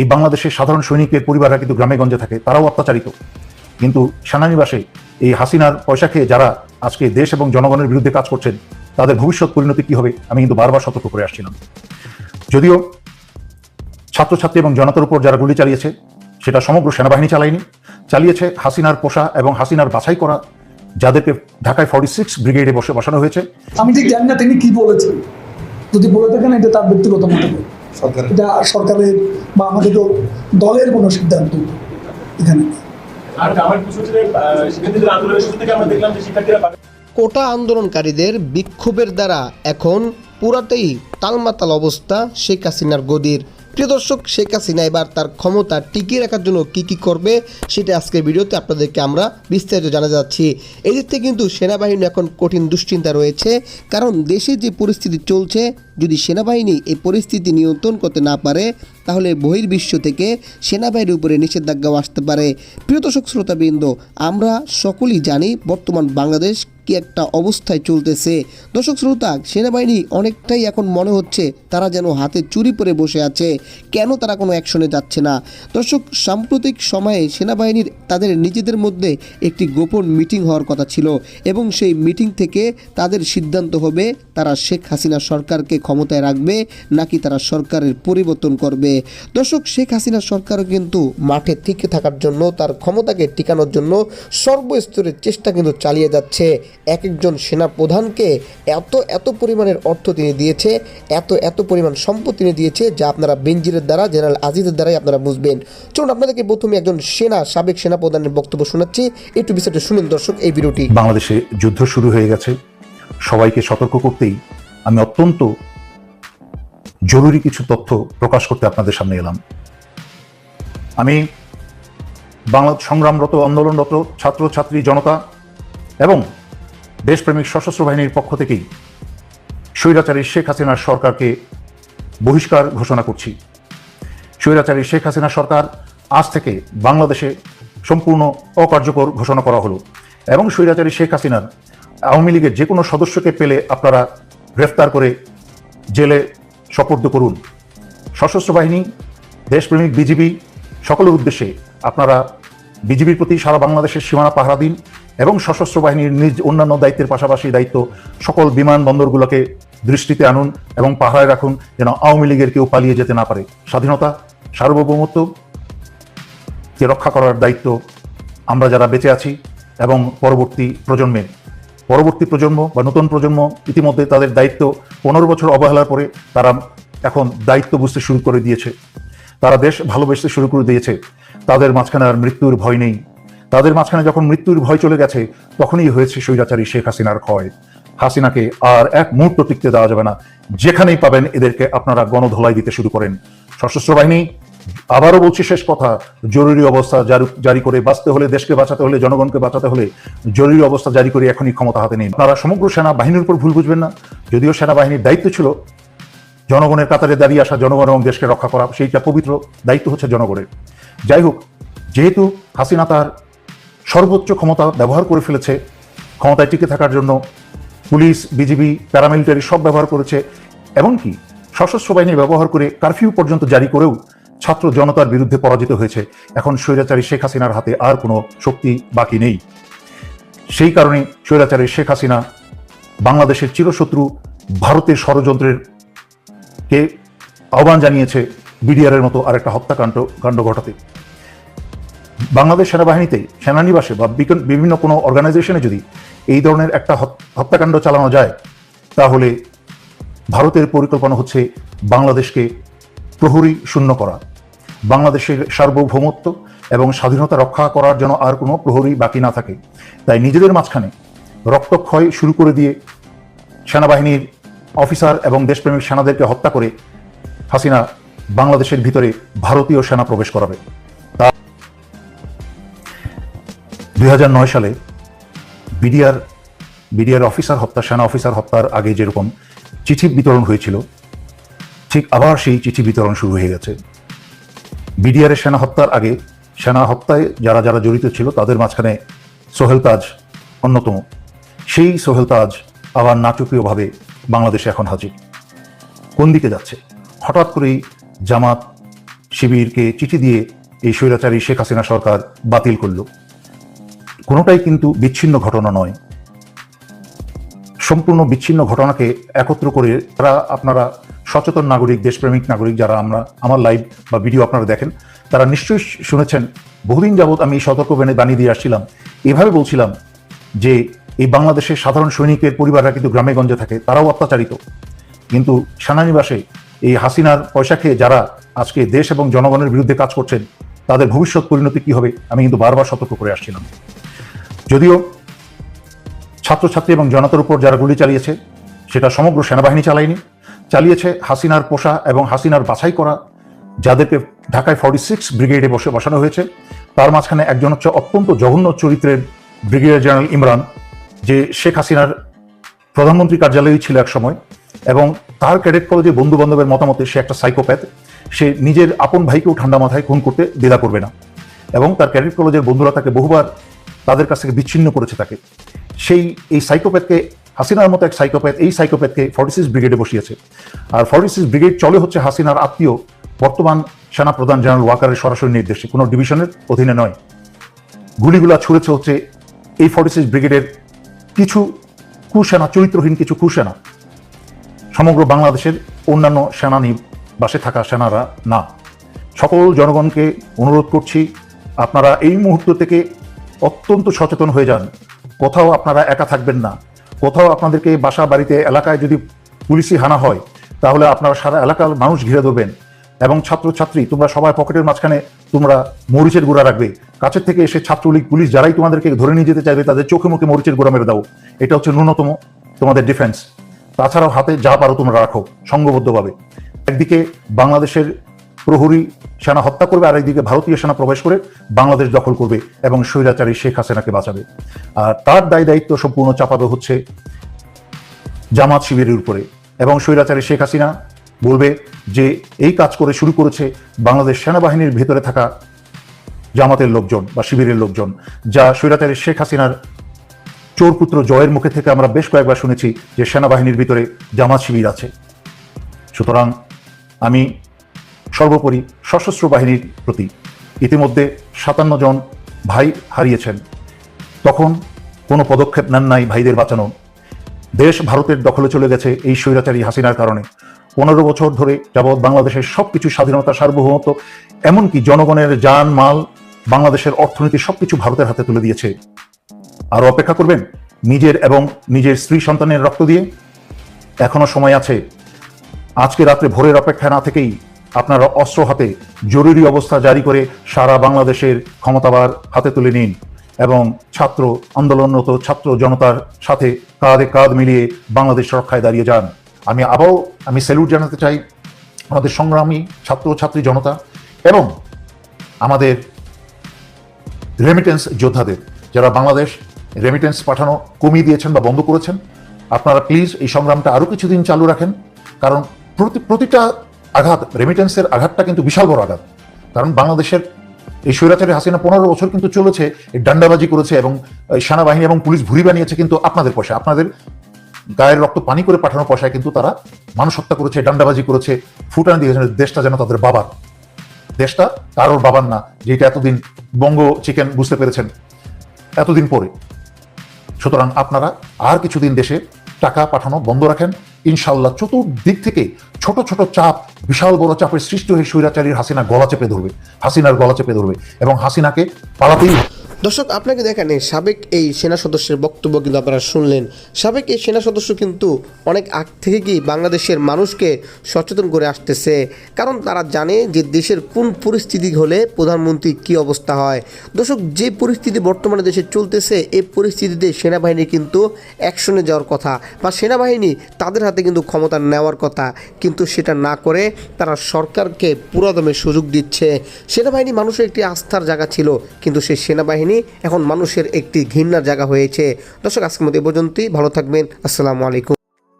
এই বাংলাদেশের সাধারণ সৈনিকের পরিবাররা কিন্তু গ্রামে গঞ্জে থাকে, তারাও অত্যাচারিত। কিন্তু সেনানিবাসে এই হাসিনার পয়সা খেয়ে যারা আজকে দেশ এবং জনগণের বিরুদ্ধে কাজ করছেন, তাদের ভবিষ্যৎ পরিণতি কি হবে, আমি কিন্তু বারবার সতর্ক করে আসছিলাম। যদিও ছাত্রছাত্রী এবং জনতার উপর যারা গুলি চালিয়েছে, সেটা সমগ্র সেনাবাহিনী চালায়নি, চালিয়েছে হাসিনার পোষা এবং হাসিনার বাছাই করা, যাদেরকে ঢাকায় ফর্টি সিক্স ব্রিগেডে বসে বসানো হয়েছে। আমি ঠিক জানি না তিনি কি বলেছেন। যদি বলে থাকেন, এটা তার ব্যক্তিগত মতামত এটা সরকারের বা আমাদের দলের কোনো সিদ্ধান্ত এখানে। কোটা আন্দোলনকারীদের বিক্ষোভের দ্বারা এখন পুরাতেই তালমাতাল অবস্থা শেখ হাসিনার গদির। প্রিয় দর্শক, শেখ হাসিনা এবার তার ক্ষমতা টিকিয়ে রাখার জন্য কি কি করবে সেটা আজকের ভিডিওতে আপনাদেরকে আমরা বিস্তারিত জানা যাচ্ছি। এদিক থেকে কিন্তু সেনাবাহিনী এখন কঠিন দুশ্চিন্তা রয়েছে, কারণ দেশে যে পরিস্থিতি চলছে, যদি সেনাবাহিনী এই পরিস্থিতি নিয়ন্ত্রণ করতে না পারে, তাহলে বহির্বিশ্ব থেকে সেনাবাহিনীর উপরে নিষেধাজ্ঞাও আসতে পারে। প্রিয় দর্শক, শ্রোতাবৃন্দ, আমরা সকলেই জানি বর্তমান বাংলাদেশ কি একটা অবস্থায় চলতেছে। দর্শক শ্রোতা, সেনাবাহিনী অনেকটাই এখন মনে হচ্ছে তারা যেন হাতে চুরি পরে বসে আছে। কেন তারা কোনো অ্যাকশনে যাচ্ছে না? দর্শক, সাম্প্রতিক সময়ে সেনাবাহিনীর তাদের নিজেদের মধ্যে একটি গোপন মিটিং হওয়ার কথা ছিল এবং সেই মিটিং থেকে তাদের সিদ্ধান্ত হবে তারা শেখ হাসিনা সরকারকে ক্ষমতায় রাখবে নাকি তারা সরকারের পরিবর্তন করবে। দর্শক, শেখ হাসিনা সরকারও কিন্তু মাঠে টিকে থাকার জন্য, তার ক্ষমতাকে টিকানোর জন্য সর্বস্তরের চেষ্টা কিন্তু চালিয়ে যাচ্ছে। এক একজন সেনা প্রধানকে এত এত পরিমাণের অর্থ তিনি দিয়েছে, এত এত পরিমাণ সম্পদ তিনি দিয়েছে, যা আপনারা বেঞ্জিরের দ্বারা, জেনারেল আজিজের দ্বারাই আপনারা বুঝবেন। চলুন আপনাদেরকে প্রথমে একজন সেনা, সাবেক সেনা প্রধানের বক্তব্য শোনাচ্ছি। একটু বিষয়টা শুনুন দর্শক এই ভিডিওটি। বাংলাদেশে যুদ্ধ শুরু হয়ে গেছে। সবাইকে সতর্ক করতেই আমি অত্যন্ত জরুরি কিছু তথ্য প্রকাশ করতে আপনাদের সামনে এলাম। আমি বাংলা সংগ্রামরত, আন্দোলনরত ছাত্র ছাত্রী জনতা এবং দেশপ্রেমিক সশস্ত্র বাহিনীর পক্ষ থেকেই স্বৈরাচারী শেখ হাসিনার সরকারকে বহিষ্কার ঘোষণা করছি। স্বৈরাচারী শেখ হাসিনা সরকার আজ থেকে বাংলাদেশে সম্পূর্ণ অকার্যকর ঘোষণা করা হলো এবং স্বৈরাচারী শেখ হাসিনার আওয়ামী লীগের যে কোনো সদস্যকে পেলে আপনারা গ্রেফতার করে জেলে সোপর্দ করুন। সশস্ত্র বাহিনী, দেশপ্রেমিক বিজিবি সকলের উদ্দেশ্যে আপনারা বিজিবির প্রতি সারা বাংলাদেশের সীমানা পাহারা দিন। এবং সশস্ত্র বাহিনীর নিজ অন্যান্য দায়িত্বের পাশাপাশি দায়িত্ব সকল বিমানবন্দরগুলোকে দৃষ্টিতে আনুন এবং পাহারায় রাখুন যেন আওয়ামী লীগের কেউ পালিয়ে যেতে না পারে। স্বাধীনতা, সার্বভৌমত্ব, কে রক্ষা করার দায়িত্ব আমরা যারা বেঁচে আছি এবং পরবর্তী প্রজন্মের পরবর্তী প্রজন্ম বা নতুন প্রজন্ম ইতিমধ্যে তাদের দায়িত্ব পনেরো বছর অবহেলার পরে তারা এখন দায়িত্ব বুঝতে শুরু করে দিয়েছে। তারা দেশ ভালোবেসতে শুরু করে দিয়েছে। তাদের মাঝখানে আর মৃত্যুর ভয় নেই। তাদের মাঝখানে যখন মৃত্যুর ভয় চলে গেছে, তখনই হয়েছে স্বৈরাচারী শেখ হাসিনার ক্ষয়। হাসিনাকে আর এক মুহূর্ত টিকতে দেওয়া যাবে না। যেখানেই পাবেন এদেরকে আপনারা গণধোলাই দিতে শুরু করেন। সশস্ত্র বাহিনী, আবারও বলছি শেষ কথা, জরুরি অবস্থা জারি- করে বাঁচতে হলে, দেশকে বাঁচাতে হলে, জনগণকে বাঁচাতে হলে জরুরি অবস্থা জারি করে এখনই ক্ষমতা হাতে নেই আপনারা সমগ্র সেনা বাহিনীর উপর ভুল বুঝবেন না। যদিও সেনাবাহিনীর দায়িত্ব ছিল জনগণের কাতারে দাঁড়িয়ে আসা, জনগণ এবং দেশকে রক্ষা করা, সেইটা পবিত্র দায়িত্ব হচ্ছে জনগণের। যাই হোক, যেহেতু হাসিনা তার সর্বোচ্চ ক্ষমতা ব্যবহার করে ফেলেছে। ক্ষমতায় টিকে থাকার জন্য পুলিশ, বিজিবি, প্যারামিলিটারি সব ব্যবহার করেছে। এমনকি সশস্ত্র বাহিনী ব্যবহার করে কারফিউ পর্যন্ত জারি করেও ছাত্র জনতার বিরুদ্ধে পরাজিত হয়েছে। এখন স্বৈরাচারী শেখ হাসিনার হাতে আর কোনো শক্তি বাকি নেই। সেই কারণে স্বৈরাচারী শেখ হাসিনা বাংলাদেশের চিরশত্রু ভারতের ষড়যন্ত্রের কে আহ্বান জানিয়েছে বিডিআরের মতো আরেকটা হত্যাকাণ্ড, কাণ্ড ঘটাতে। বাংলাদেশ সেনাবাহিনীতে সেনানিবাসে বা বিভিন্ন কোনো অর্গানাইজেশনে যদি এই ধরনের একটা হত্যাকাণ্ড চালানো যায়, তাহলে ভারতের পরিকল্পনা হচ্ছে বাংলাদেশকে প্রহরী শূন্য করা। বাংলাদেশের সার্বভৌমত্ব এবং স্বাধীনতা রক্ষা করার জন্য আর কোনো প্রহরী বাকি না থাকে, তাই নিজেদের মাঝখানে রক্তক্ষয় শুরু করে দিয়ে সেনাবাহিনীর অফিসার এবং দেশপ্রেমিক সেনাদেরকে হত্যা করে হাসিনা বাংলাদেশের ভিতরে ভারতীয় সেনা প্রবেশ করাবে। দুই হাজার নয় সালে বিডিআর বিডিআর অফিসার হত্যা, সেনা অফিসার হত্যার আগে যেরকম চিঠি বিতরণ হয়েছিল, ঠিক আবার সেই চিঠি বিতরণ শুরু হয়ে গেছে। বিডিআরের সেনা হত্যার আগে সেনা হত্যায় যারা যারা জড়িত ছিল তাদের মাঝখানে সোহেল তাজ অন্যতম। সেই সোহেল তাজ আবার নাটকীয়ভাবে বাংলাদেশে এখন হাজির। কোন দিকে যাচ্ছে? হঠাৎ করেই জামাত শিবিরকে চিঠি দিয়ে এই স্বৈরাচারী শেখ হাসিনা সরকার বাতিল করল। কোনোটাই কিন্তু বিচ্ছিন্ন ঘটনা নয়। সম্পূর্ণ বিচ্ছিন্ন ঘটনাকে একত্র করে তারা আপনারা সচেতন নাগরিক, দেশপ্রেমিক নাগরিক যারা আমরা, আমার লাইভ বা ভিডিও আপনারা দেখেন, তারা নিশ্চয়ই শুনেছেন। বহুদিন যাবৎ আমি সতর্ক বেনে বানিয়ে দিয়ে আসছিলাম। এভাবে বলছিলাম যে এই বাংলাদেশের সাধারণ সৈনিকের পরিবাররা কিন্তু গ্রামে গঞ্জে থাকে, তারাও অত্যাচারিত। কিন্তু সেনানিবাসে এই হাসিনার পয়সা খেয়ে যারা আজকে দেশ এবং জনগণের বিরুদ্ধে কাজ করছেন, তাদের ভবিষ্যৎ পরিণতি কি হবে, আমি কিন্তু বারবার সতর্ক করে আসছিলাম। যদিও ছাত্রছাত্রী এবং জনতার উপর যারা গুলি চালিয়েছে, সেটা সমগ্র সেনাবাহিনী চালায়নি। চালিয়েছে হাসিনার পোষা এবং হাসিনার বাছাই করা যাদেরকে ঢাকায় ফর্টি সিক্স ব্রিগেডে বসে বসানো হয়েছে। তার মাঝখানে একজন হচ্ছে অত্যন্ত জঘন্য চরিত্রের ব্রিগেডিয়ার জেনারেল ইমরান, যে শেখ হাসিনার প্রধানমন্ত্রী কার্যালয়ই ছিল এক সময় এবং তার ক্যাডেট কলেজে বন্ধু বান্ধবের মতামতে সে একটা সাইকোপ্যাথ। সে নিজের আপন ভাইকেও ঠান্ডা মাথায় খুন করতে দ্বিধা করবে না। এবং তার ক্যাডেট কলেজের বন্ধুরা তাকে বহুবার তাদের কাছ থেকে বিচ্ছিন্ন করেছে তাকে। সেই এই সাইকোপ্যাথকে হাসিনার মতো এক সাইকোপ্যাথ এই সাইকোপ্যাথকে ফর্টি সিক্স ব্রিগেডে বসিয়েছে। আর ফর্টি সিক্স ব্রিগেড চলে হচ্ছে হাসিনার আত্মীয়, বর্তমান সেনা প্রধান জেনারেল ওয়াকারের সরাসরি নির্দেশে। কোনো ডিভিশনের অধীনে নয়। গুলিগুলা ছুড়েছে হচ্ছে এই ফর্টি সিক্স ব্রিগেডের কিছু কুসেনা, চরিত্রহীন কিছু কুসেনা। সমগ্র বাংলাদেশের অন্যান্য সেনানি বাসে থাকা সেনারা না। সকল জনগণকে অনুরোধ করছি, আপনারা এই মুহূর্ত থেকে অত্যন্ত সচেতন হয়ে যান। কোথাও আপনারা একা থাকবেন না। কোথাও আপনাদেরকে বাসা, বাড়িতে, এলাকায় যদি পুলিশি হানা হয়, তাহলে আপনারা সারা এলাকার মানুষ ঘিরে ধরবেন। এবং ছাত্রছাত্রী, তোমরা সবাই পকেটের মাঝখানে তোমরা মরিচের গুঁড়া রাখবে। কাছের থেকে এসে ছাত্রলীগ, পুলিশ যারাই তোমাদেরকে ধরে নিয়ে যেতে চাইবে, তাদের চোখে মুখে মরিচের গুঁড়া মেরে দাও। এটা হচ্ছে ন্যূনতম তোমাদের ডিফেন্স। তাছাড়াও হাতে যা পারো তোমরা রাখো, সংঘবদ্ধভাবে। একদিকে বাংলাদেশের প্রহরী সেনা হত্যা করবে, আর একদিকে ভারতীয় সেনা প্রবেশ করে বাংলাদেশ দখল করবে এবং স্বৈরাচারী শেখ হাসিনাকে বাঁচাবে। আর তার দায় দায়িত্ব সম্পূর্ণ চাপাবে হচ্ছে জামাত শিবিরের উপরে। এবং স্বৈরাচারী শেখ হাসিনা বলবে যে, এই কাজ করে শুরু করেছে বাংলাদেশ সেনাবাহিনীর ভেতরে থাকা জামাতের লোকজন বা শিবিরের লোকজন, যা স্বৈরাচারী শেখ হাসিনার চোরপুত্র জয়ের মুখে থেকে আমরা বেশ কয়েকবার শুনেছি যে সেনাবাহিনীর ভিতরে জামাত শিবির আছে। সুতরাং আমি সর্বোপরি সশস্ত্র বাহিনীর প্রতি। ইতিমধ্যে সাতান্ন জন ভাই হারিয়েছেন। তখন কোনো পদক্ষেপ নেন নাই ভাইদের বাঁচানো। দেশ ভারতের দখলে চলে গেছে এই স্বৈরাচারী হাসিনার কারণে। পনেরো বছর ধরে যাবৎ বাংলাদেশের সবকিছু স্বাধীনতা সার্বভৌমত্ব, এমনকি জনগণের যান মাল, বাংলাদেশের অর্থনীতি সবকিছু ভারতের হাতে তুলে দিয়েছে। আর অপেক্ষা করবেন নিজের এবং নিজের স্ত্রী সন্তানের রক্ত দিয়ে? এখনও সময় আছে। আজকে রাত্রে ভোরের অপেক্ষা না থেকেই আপনারা অস্ত্র হাতে জরুরি অবস্থা জারি করে সারা বাংলাদেশের ক্ষমতাবার হাতে তুলে নিন এবং ছাত্র আন্দোলনরত ছাত্র জনতার সাথে কাঁধে কাঁধ মিলিয়ে বাংলাদেশ রক্ষায় দাঁড়িয়ে যান। আমি আবারও, আমি স্যালুট জানাতে চাই আমাদের সংগ্রামী ছাত্র ছাত্রী জনতা এবং আমাদের রেমিটেন্স যোদ্ধাদের, যারা বাংলাদেশ রেমিটেন্স পাঠানো কমিয়ে দিয়েছেন বা বন্ধ করেছেন। আপনারা প্লিজ এই সংগ্রামটা আরও কিছুদিন চালু রাখেন, কারণ প্রতি, প্রতিটা আঘাত রেমিটেন্সের আঘাতটা কিন্তু বিশাল বড় আঘাত। কারণ বাংলাদেশের এই স্বৈরাচারী হাসিনা পনেরো বছর কিন্তু চলেছে ডান্ডাবাজি করেছে এবং সেনাবাহিনী এবং পুলিশ ভুরি বানিয়েছে কিন্তু আপনাদের পয়সা। আপনাদের গায়ের রক্ত পানি করে পাঠানো পয়সায় কিন্তু তারা মানুষ হত্যা করেছে, ডান্ডাবাজি করেছে, ফুটান দিয়েছে দেশটা যেন তাদের বাবার। দেশটা কারোর বাবার না যেটা এতদিন বঙ্গ চিকেন বুঝতে পেরেছেন। এতদিন পরে। সুতরাং আপনারা আর কিছুদিন দেশে টাকা পাঠানো বন্ধ রাখেন ইনশাল্লাহ চতুর্দিক থেকে ছোট ছোট চাপ, বিশাল বড় চাপের সৃষ্টি হয়ে স্বৈরাচারীর হাসিনা গলা চেপে ধরবে, হাসিনার গলা চেপে ধরবে এবং হাসিনাকে পালাতেই। দর্শক, আপনাকে দেখেন সাবেক এই সেনা সদস্যের বক্তব্য কিন্তু আপনারা শুনলেন। সাবেক এই সেনা সদস্য কিন্তু অনেক আগ থেকে কি বাংলাদেশের মানুষকে সচেতন করে আসতেছে। কারণ তারা জানে যে দেশের কোন পরিস্থিতি হলে প্রধানমন্ত্রী কি অবস্থা হয়। দর্শক, যে পরিস্থিতি বর্তমানে দেশে চলতেছে, এই পরিস্থিতিতে সেনাবাহিনী কিন্তু অ্যাকশনে যাওয়ার কথা বা সেনাবাহিনী তাদের হাতে কিন্তু ক্ষমতা নেওয়ার কথা। কিন্তু সেটা না করে তারা সরকারকে পুরোদমে সুযোগ দিচ্ছে। সেনাবাহিনী মানুষের একটি আস্থার জায়গা ছিল, কিন্তু সেই সেনাবাহিনী এখন মানুষের একটি ঘৃণার জায়গা হয়েছে। দর্শক, আজকের মতো এ পর্যন্তই। ভালো থাকবেন। আসসালামু আলাইকুম।